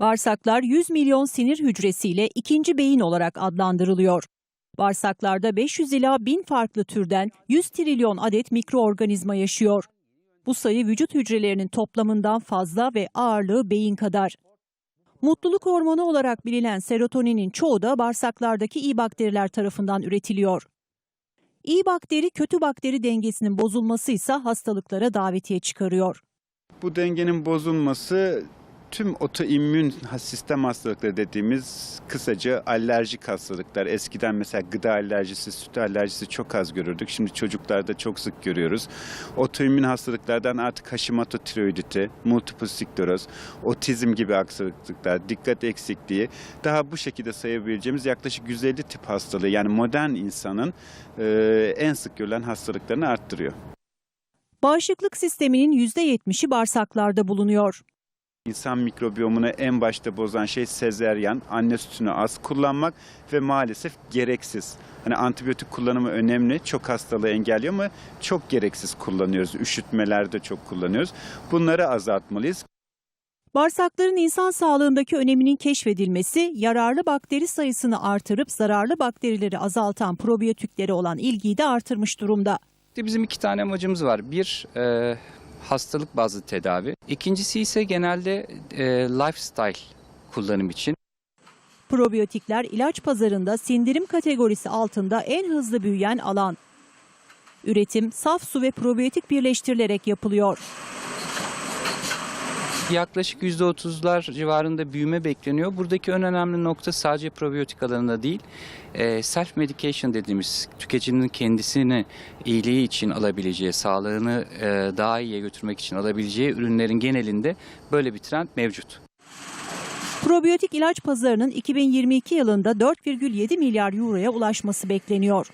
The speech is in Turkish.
Bağırsaklar 100 milyon sinir hücresiyle ikinci beyin olarak adlandırılıyor. Bağırsaklarda 500 ila 1000 farklı türden 100 trilyon adet mikroorganizma yaşıyor. Bu sayı vücut hücrelerinin toplamından fazla ve ağırlığı beyin kadar. Mutluluk hormonu olarak bilinen serotoninin çoğu da bağırsaklardaki iyi bakteriler tarafından üretiliyor. İyi bakteri kötü bakteri dengesinin bozulması ise hastalıklara davetiye çıkarıyor. Bu dengenin bozulması tüm otoimmün sistem hastalıkları dediğimiz kısaca alerjik hastalıklar. Eskiden mesela gıda alerjisi, süt alerjisi çok az görürdük. Şimdi çocuklarda çok sık görüyoruz. Otoimmün hastalıklardan artık Hashimoto tiroiditi, multiple skleroz, otizm gibi aksaklıklar, dikkat eksikliği daha bu şekilde sayabileceğimiz yaklaşık 150 tip hastalığı yani modern insanın e, en sık görülen hastalıklarını arttırıyor. Bağışıklık sisteminin %70'i bağırsaklarda bulunuyor. İnsan mikrobiyomunu en başta bozan şey sezeryan, anne sütünü az kullanmak ve maalesef gereksiz. Hani antibiyotik kullanımı önemli, çok hastalığı engelliyor ama çok gereksiz kullanıyoruz. Üşütmelerde çok kullanıyoruz. Bunları azaltmalıyız. Bağırsakların insan sağlığındaki öneminin keşfedilmesi, yararlı bakteri sayısını artırıp zararlı bakterileri azaltan probiyotiklere olan ilgiyi de artırmış durumda. İşte bizim iki tane amacımız var. Bir, e, hastalık bazlı tedavi. İkincisi ise genelde e, lifestyle kullanım için. Probiyotikler ilaç pazarında sindirim kategorisi altında en hızlı büyüyen alan. Üretim saf su ve probiyotik birleştirilerek yapılıyor. Yaklaşık %30'lar civarında büyüme bekleniyor. Buradaki en önemli nokta sadece probiyotik alanında değil, e, self medication dediğimiz tüketicinin kendisini iyiliği için alabileceği, sağlığını e, daha iyiye götürmek için alabileceği ürünlerin genelinde böyle bir trend mevcut. Probiyotik ilaç pazarının 2022 yılında 4,7 milyar euroya ulaşması bekleniyor.